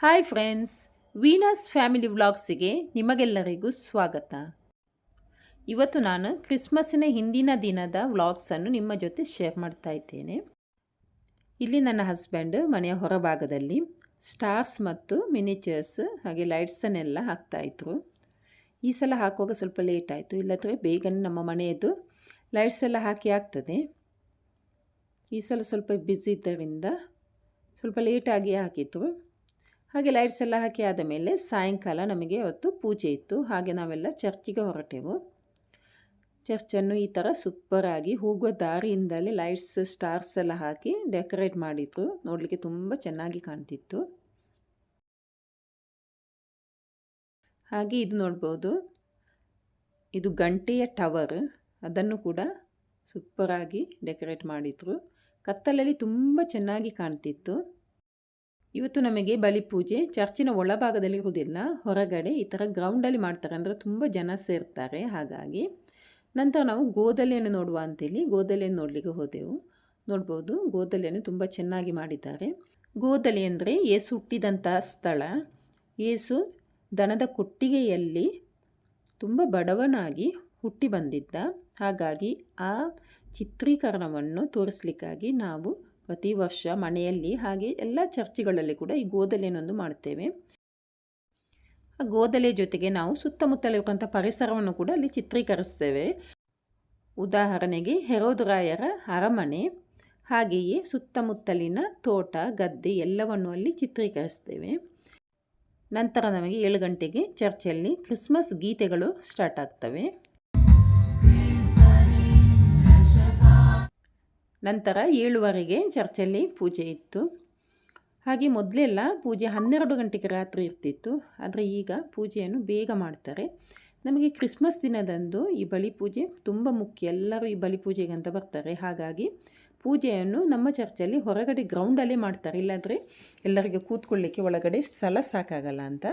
Hi friends Venus family ವ್ಲಾಗ್ಸಿಗೆ ನಿಮಗೆಲ್ಲರಿಗೂ ಸ್ವಾಗತ. ಇವತ್ತು ನಾನು ಕ್ರಿಸ್ಮಸ್ಸಿನ ಹಿಂದಿನ ದಿನದ ವ್ಲಾಗ್ಸನ್ನು ನಿಮ್ಮ ಜೊತೆ ಶೇರ್ ಮಾಡ್ತಾ ಇದ್ದೇನೆ. ಇಲ್ಲಿ ನನ್ನ ಹಸ್ಬೆಂಡ್ ಮನೆಯ ಹೊರಭಾಗದಲ್ಲಿ ಸ್ಟಾರ್ಸ್ ಮತ್ತು ಮಿನಿಚರ್ಸ್ ಹಾಗೆ ಲೈಟ್ಸನ್ನೆಲ್ಲ ಹಾಕ್ತಾಯಿದ್ರು ಈ ಸಲ ಹಾಕುವಾಗ ಸ್ವಲ್ಪ ಲೇಟ್ ಆಯಿತು, ಇಲ್ಲದ್ರೆ ಬೇಗನೆ ನಮ್ಮ ಮನೆಯದು ಲೈಟ್ಸ್ ಎಲ್ಲ ಹಾಕಿ ಆಗ್ತದೆ. ಈ ಸಲ ಸ್ವಲ್ಪ ಬ್ಯುಸಿ ಇದ್ದರಿಂದ ಸ್ವಲ್ಪ ಲೇಟಾಗಿ ಹಾಕಿದ್ರು. ಹಾಗೆ ಲೈಟ್ಸ್ ಎಲ್ಲ ಹಾಕಿ ಆದ ಮೇಲೆ ಸಾಯಂಕಾಲ ನಮಗೆ ಅವತ್ತು ಪೂಜೆ ಇತ್ತು. ಹಾಗೆ ನಾವೆಲ್ಲ ಚರ್ಚಿಗೆ ಹೊರಟೆವು. ಚರ್ಚನ್ನು ಈ ಥರ ಸೂಪರಾಗಿ ಹೋಗುವ ದಾರಿಯಿಂದಲೇ ಲೈಟ್ಸ್ ಸ್ಟಾರ್ಸ್ ಎಲ್ಲ ಹಾಕಿ ಡೆಕೋರೇಟ್ ಮಾಡಿದ್ರು. ನೋಡಲಿಕ್ಕೆ ತುಂಬ ಚೆನ್ನಾಗಿ ಕಾಣ್ತಿತ್ತು. ಹಾಗೆ ಇದು ನೋಡ್ಬೋದು. ಇದು ಗಂಟೆಯ ಟವರ್ ಅದನ್ನು ಕೂಡ ಸೂಪರಾಗಿ ಡೆಕೋರೇಟ್ ಮಾಡಿದರು. ಕತ್ತಲಲ್ಲಿ ತುಂಬ ಚೆನ್ನಾಗಿ ಕಾಣ್ತಿತ್ತು. ಇವತ್ತು ನಮಗೆ ಬಲಿಪೂಜೆ ಚರ್ಚಿನ ಒಳಭಾಗದಲ್ಲಿ ಇರುವುದಿಲ್ಲ ಹೊರಗಡೆ ಈ ಥರ ಗ್ರೌಂಡಲ್ಲಿ ಮಾಡ್ತಾರೆ ಅಂದರೆ ತುಂಬ ಜನ ಸೇರ್ತಾರೆ. ಹಾಗಾಗಿ ನಂತರ ನಾವು ಗೋದಲಿಯನ್ನು ನೋಡುವ ಅಂತೇಳಿ ಗೋದಲೆಯನ್ನು ನೋಡಲಿಕ್ಕೆ ಹೋದೆವು. ನೋಡ್ಬೋದು, ಗೋದಲೆಯನ್ನು ತುಂಬ ಚೆನ್ನಾಗಿ ಮಾಡಿದ್ದಾರೆ. ಗೋದಲೆ ಅಂದರೆ ಏಸು ಹುಟ್ಟಿದಂಥ ಸ್ಥಳ. ಏಸು ದನದ ಕೊಟ್ಟಿಗೆಯಲ್ಲಿ ತುಂಬ ಬಡವನಾಗಿ ಹುಟ್ಟಿ ಬಂದಿದ್ದ. ಹಾಗಾಗಿ ಆ ಚಿತ್ರೀಕರಣವನ್ನು ತೋರಿಸ್ಲಿಕ್ಕಾಗಿ ನಾವು ಪ್ರತಿ ವರ್ಷ ಮನೆಯಲ್ಲಿ ಹಾಗೆ ಎಲ್ಲ ಚರ್ಚ್ಗಳಲ್ಲಿ ಕೂಡ ಈ ಗೋದಲೆಯನ್ನೊಂದು ಮಾಡ್ತೇವೆ. ಆ ಗೋದಲೆ ಜೊತೆಗೆ ನಾವು ಸುತ್ತಮುತ್ತಲಿರುವಂಥ ಪರಿಸರವನ್ನು ಕೂಡ ಅಲ್ಲಿ ಚಿತ್ರೀಕರಿಸ್ತೇವೆ. ಉದಾಹರಣೆಗೆ ಹೆರೋದರಾಯರ ಅರಮನೆ, ಹಾಗೆಯೇ ಸುತ್ತಮುತ್ತಲಿನ ತೋಟ, ಗದ್ದೆ ಎಲ್ಲವನ್ನು ಅಲ್ಲಿ ಚಿತ್ರೀಕರಿಸ್ತೇವೆ. ನಂತರ ನಮಗೆ ಏಳು ಗಂಟೆಗೆ ಚರ್ಚಲ್ಲಿ ಕ್ರಿಸ್ಮಸ್ ಗೀತೆಗಳು ಸ್ಟಾರ್ಟ್ ಆಗ್ತವೆ. ನಂತರ ಏಳುವರೆಗೆ ಚರ್ಚಲ್ಲಿ ಪೂಜೆ ಇತ್ತು. ಹಾಗೆ ಮೊದಲೆಲ್ಲ ಪೂಜೆ ಹನ್ನೆರಡು ಗಂಟೆಗೆ ರಾತ್ರಿ ಇರ್ತಿತ್ತು. ಆದರೆ ಈಗ ಪೂಜೆಯನ್ನು ಬೇಗ ಮಾಡ್ತಾರೆ. ನಮಗೆ ಕ್ರಿಸ್ಮಸ್ ದಿನದಂದು ಈ ಬಲಿ ಪೂಜೆ ತುಂಬ ಮುಖ್ಯ. ಎಲ್ಲರೂ ಈ ಬಲಿ ಪೂಜೆಗೆ ಅಂತ ಬರ್ತಾರೆ. ಹಾಗಾಗಿ ಪೂಜೆಯನ್ನು ನಮ್ಮ ಚರ್ಚಲ್ಲಿ ಹೊರಗಡೆ ಗ್ರೌಂಡಲ್ಲೇ ಮಾಡ್ತಾರೆ. ಇಲ್ಲಾಂದರೆ ಎಲ್ಲರಿಗೆ ಕೂತ್ಕೊಳ್ಳಿಕ್ಕೆ ಒಳಗಡೆ ಸ್ಥಳ ಸಾಕಾಗಲ್ಲ ಅಂತ.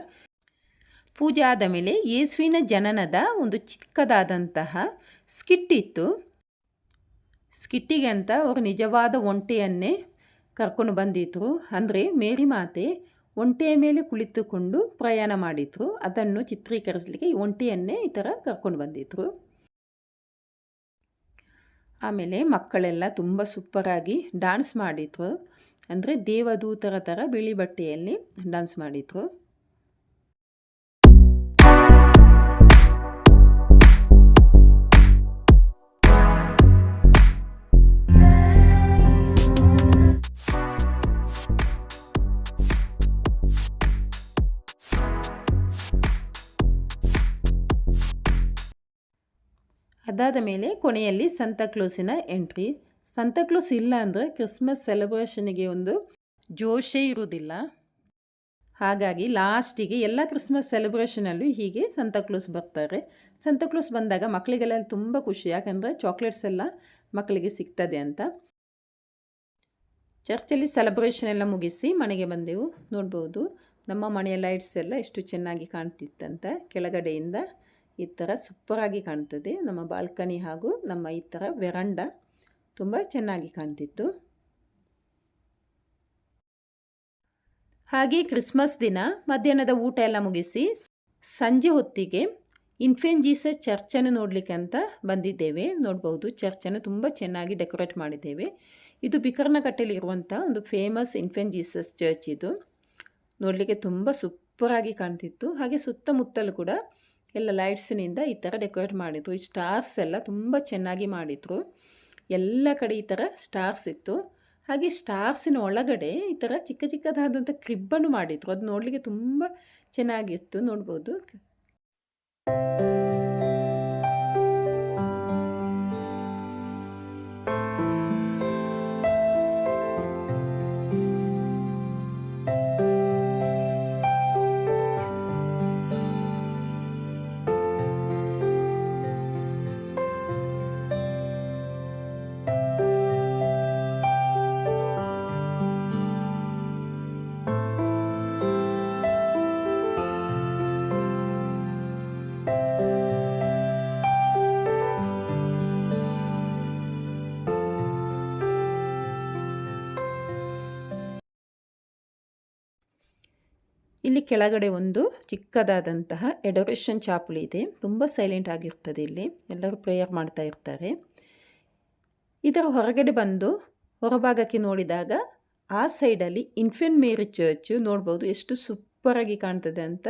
ಪೂಜೆ ಆದ ಮೇಲೆ ಯೇಸುವಿನ ಜನನದ ಒಂದು ಚಿಕ್ಕದಾದಂತಹ ಸ್ಕಿಟ್ ಇತ್ತು. ಸ್ಕಿಟ್ಟಿಗೆ ಅಂತ ಅವರು ನಿಜವಾದ ಒಂಟೆಯನ್ನೇ ಕರ್ಕೊಂಡು ಬಂದಿದ್ರು. ಅಂದರೆ ಮೇರಿ ಮಾತೆ ಒಂಟೆಯ ಮೇಲೆ ಕುಳಿತುಕೊಂಡು ಪ್ರಯಾಣ ಮಾಡಿದ್ರು. ಅದನ್ನು ಚಿತ್ರೀಕರಿಸಲಿಕ್ಕೆ ಈ ಒಂಟೆಯನ್ನೇ ಈ ಥರ ಕರ್ಕೊಂಡು ಬಂದಿದ್ರು. ಆಮೇಲೆ ಮಕ್ಕಳೆಲ್ಲ ತುಂಬ ಸೂಪರಾಗಿ ಡ್ಯಾನ್ಸ್ ಮಾಡಿದ್ರು. ಅಂದರೆ ದೇವದೂತರ ಥರ ಬಿಳಿ ಬಟ್ಟೆಯಲ್ಲಿ ಡ್ಯಾನ್ಸ್ ಮಾಡಿದ್ರು. ಅದಾದ ಮೇಲೆ ಕೊನೆಯಲ್ಲಿ ಸಂತಾಕ್ಲೋಸಿನ ಎಂಟ್ರಿ ಸಂತಾಕ್ಲೋಸ್ ಇಲ್ಲ ಅಂದರೆ ಕ್ರಿಸ್ಮಸ್ ಸೆಲೆಬ್ರೇಷನ್ಗೆ ಒಂದು ಜೋಶೇ ಇರುವುದಿಲ್ಲ. ಹಾಗಾಗಿ ಲಾಸ್ಟಿಗೆ ಎಲ್ಲ ಕ್ರಿಸ್ಮಸ್ ಸೆಲೆಬ್ರೇಷನಲ್ಲೂ ಹೀಗೆ ಸಂತಾಕ್ಲೋಸ್ ಬರ್ತಾರೆ. ಸಂತಾಕ್ಲೋಸ್ ಬಂದಾಗ ಮಕ್ಕಳಿಗೆಲ್ಲ ತುಂಬ ಖುಷಿ. ಯಾಕಂದರೆ ಚಾಕ್ಲೇಟ್ಸ್ ಎಲ್ಲ ಮಕ್ಕಳಿಗೆ ಸಿಗ್ತದೆ ಅಂತ. ಚರ್ಚಲ್ಲಿ ಸೆಲೆಬ್ರೇಷನ್ ಎಲ್ಲ ಮುಗಿಸಿ ಮನೆಗೆ ಬಂದೆವು. ನೋಡ್ಬೋದು ನಮ್ಮ ಮನೆಯ ಲೈಟ್ಸ್ ಎಲ್ಲ ಎಷ್ಟು ಚೆನ್ನಾಗಿ ಕಾಣ್ತಿತ್ತಂತ ಕೆಳಗಡೆಯಿಂದ. ಈ ಥರ ಸೂಪರಾಗಿ ಕಾಣ್ತದೆ. ನಮ್ಮ ಬಾಲ್ಕನಿ ಹಾಗೂ ನಮ್ಮ ಈ ಥರ ವೆರಂಡ ತುಂಬ ಚೆನ್ನಾಗಿ ಕಾಣ್ತಿತ್ತು. ಹಾಗೆ ಕ್ರಿಸ್ಮಸ್ ದಿನ ಮಧ್ಯಾಹ್ನದ ಊಟ ಎಲ್ಲ ಮುಗಿಸಿ ಸಂಜೆ ಹೊತ್ತಿಗೆ ಇನ್ಫೆನ್ ಜೀಸಸ್ ಚರ್ಚನ್ನು ನೋಡಲಿಕ್ಕೆ ಅಂತ ಬಂದಿದ್ದೇವೆ. ನೋಡ್ಬೋದು ಚರ್ಚನ್ನು ತುಂಬ ಚೆನ್ನಾಗಿ ಡೆಕೋರೇಟ್ ಮಾಡಿದ್ದೇವೆ. ಇದು ಬಿಕರ್ನಕಟ್ಟೆಯಲ್ಲಿರುವಂಥ ಒಂದು ಫೇಮಸ್ ಇನ್ಫೆನ್ ಜೀಸಸ್ ಚರ್ಚ್ ಇದು. ನೋಡಲಿಕ್ಕೆ ತುಂಬ ಸೂಪರಾಗಿ ಕಾಣ್ತಿತ್ತು. ಹಾಗೆ ಸುತ್ತಮುತ್ತಲು ಕೂಡ ಎಲ್ಲ ಲೈಟ್ಸಿನಿಂದ ಈ ಥರ ಡೆಕೋರೇಟ್ ಮಾಡಿದರು. ಈ ಸ್ಟಾರ್ಸ್ ಎಲ್ಲ ತುಂಬ ಚೆನ್ನಾಗಿ ಮಾಡಿದರು. ಎಲ್ಲ ಕಡೆ ಈ ಥರ ಸ್ಟಾರ್ಸ್ ಇತ್ತು. ಹಾಗೆ ಸ್ಟಾರ್ಸಿನ ಒಳಗಡೆ ಈ ಥರ ಚಿಕ್ಕ ಚಿಕ್ಕದಾದಂಥ ಕ್ರಿಬ್ಬನ್ನು ಮಾಡಿದರು. ಅದು ನೋಡಲಿಕ್ಕೆ ತುಂಬ ಚೆನ್ನಾಗಿತ್ತು. ನೋಡ್ಬೋದು. ಇಲ್ಲಿ ಕೆಳಗಡೆ ಒಂದು ಚಿಕ್ಕದಾದಂತಹ ಎಡೋರೇಷನ್ ಚಾಪುಳಿ ಇದೆ. ತುಂಬ ಸೈಲೆಂಟ್ ಆಗಿರ್ತದೆ ಇಲ್ಲಿ. ಎಲ್ಲರೂ ಪ್ರೇಯರ್ ಮಾಡ್ತಾ ಇರ್ತಾರೆ. ಇದರ ಹೊರಗಡೆ ಬಂದು ಹೊರಭಾಗಕ್ಕೆ ನೋಡಿದಾಗ ಆ ಸೈಡಲ್ಲಿ ಇನ್ಫೆಂಟ್ ಮೇರಿ ಚರ್ಚ್ ನೋಡ್ಬೋದು ಎಷ್ಟು ಸೂಪರಾಗಿ ಕಾಣ್ತದೆ ಅಂತ.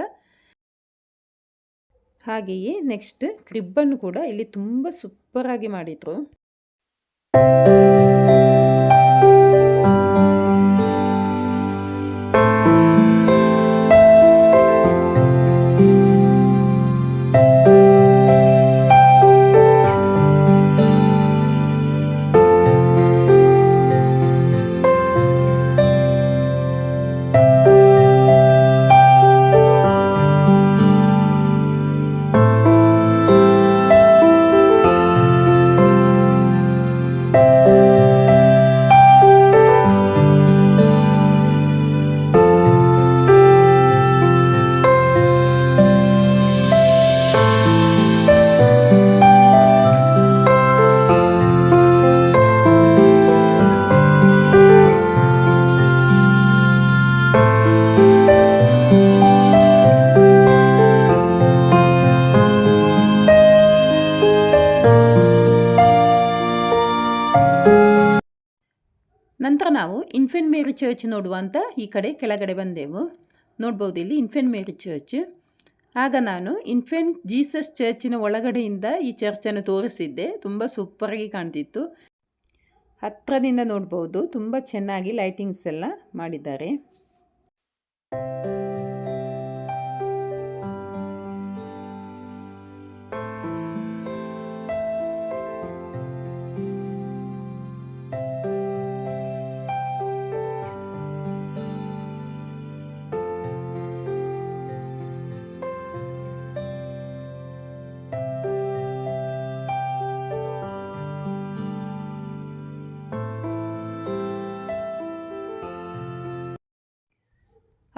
ಹಾಗೆಯೇ ನೆಕ್ಸ್ಟ್ ಕ್ರಿಬ್ಬನ್ನು ಕೂಡ ಇಲ್ಲಿ ತುಂಬ ಸೂಪರಾಗಿ ಮಾಡಿದರು. ಇನ್ಫೆಂಟ್ ಮೇರಿ ಚರ್ಚ್ ನೋಡುವ ಅಂತ ಈ ಕಡೆ ಕೆಳಗಡೆ ಬಂದೆವು. ನೋಡ್ಬೋದು ಇಲ್ಲಿ ಇನ್ಫೆಂಟ್ ಮೇರಿ ಚರ್ಚ್ ಆಗ ನಾನು ಇನ್ಫೆಂಟ್ ಜೀಸಸ್ ಚರ್ಚಿನ ಒಳಗಡೆಯಿಂದ ಈ ಚರ್ಚನ್ನು ತೋರಿಸಿದ್ದೆ. ತುಂಬ ಸೂಪರಾಗಿ ಕಾಣ್ತಿತ್ತು. ಹತ್ತಿರದಿಂದ ನೋಡ್ಬೋದು. ತುಂಬ ಚೆನ್ನಾಗಿ ಲೈಟಿಂಗ್ಸ್ ಎಲ್ಲ ಮಾಡಿದ್ದಾರೆ.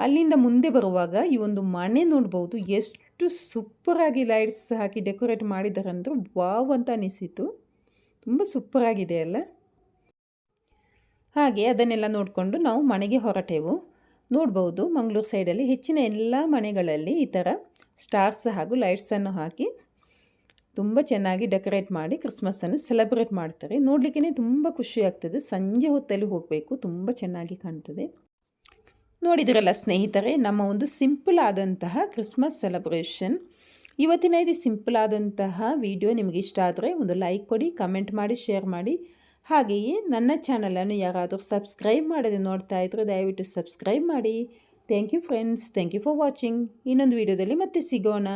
ಅಲ್ಲಿಂದ ಮುಂದೆ ಬರುವಾಗ ಈ ಒಂದು ಮನೆ ನೋಡ್ಬೋದು. ಎಷ್ಟು ಸೂಪರಾಗಿ ಲೈಟ್ಸ್ ಹಾಕಿ ಡೆಕೋರೇಟ್ ಮಾಡಿದ್ದಾರೆ ಅಂದರೆ ವಾವ್ ಅಂತ ಅನಿಸಿತು. ತುಂಬ ಸೂಪರಾಗಿದೆ ಅಲ್ಲ? ಹಾಗೆ ಅದನ್ನೆಲ್ಲ ನೋಡಿಕೊಂಡು ನಾವು ಮನೆಗೆ ಹೊರಟೆವು. ನೋಡ್ಬೋದು ಮಂಗಳೂರು ಸೈಡಲ್ಲಿ ಹೆಚ್ಚಿನ ಎಲ್ಲ ಮನೆಗಳಲ್ಲಿ ಈ ಥರ ಸ್ಟಾರ್ಸ್ ಹಾಗೂ ಲೈಟ್ಸನ್ನು ಹಾಕಿ ತುಂಬ ಚೆನ್ನಾಗಿ ಡೆಕೋರೇಟ್ ಮಾಡಿ ಕ್ರಿಸ್ಮಸ್ಸನ್ನು ಸೆಲೆಬ್ರೇಟ್ ಮಾಡ್ತಾರೆ. ನೋಡಲಿಕ್ಕೆ ತುಂಬ ಖುಷಿ ಆಗ್ತದೆ. ಸಂಜೆ ಹೊತ್ತಲ್ಲಿ ಹೋಗಬೇಕು. ತುಂಬ ಚೆನ್ನಾಗಿ ಕಾಣ್ತದೆ. ನೋಡಿದಿರಲ್ಲ ಸ್ನೇಹಿತರೆ, ನಮ್ಮ ಒಂದು ಸಿಂಪಲ್ ಆದಂತಹ ಕ್ರಿಸ್ಮಸ್ ಸೆಲೆಬ್ರೇಷನ್. ಇವತ್ತಿನ ಇದು ಸಿಂಪಲ್ ಆದಂತಹ ವಿಡಿಯೋ ನಿಮಗೆ ಇಷ್ಟ ಆದರೆ ಒಂದು ಲೈಕ್ ಕೊಡಿ, ಕಮೆಂಟ್ ಮಾಡಿ, ಶೇರ್ ಮಾಡಿ. ಹಾಗೆಯೇ ನನ್ನ ಚಾನಲನ್ನು ಯಾರಾದರೂ ಸಬ್ಸ್ಕ್ರೈಬ್ ಮಾಡದೆ ನೋಡ್ತಾ ಇದ್ರೆ ದಯವಿಟ್ಟು ಸಬ್ಸ್ಕ್ರೈಬ್ ಮಾಡಿ. Thank you friends, thank you for watching. ಇನ್ನೊಂದು ವಿಡಿಯೋದಲ್ಲಿ ಮತ್ತೆ ಸಿಗೋಣ.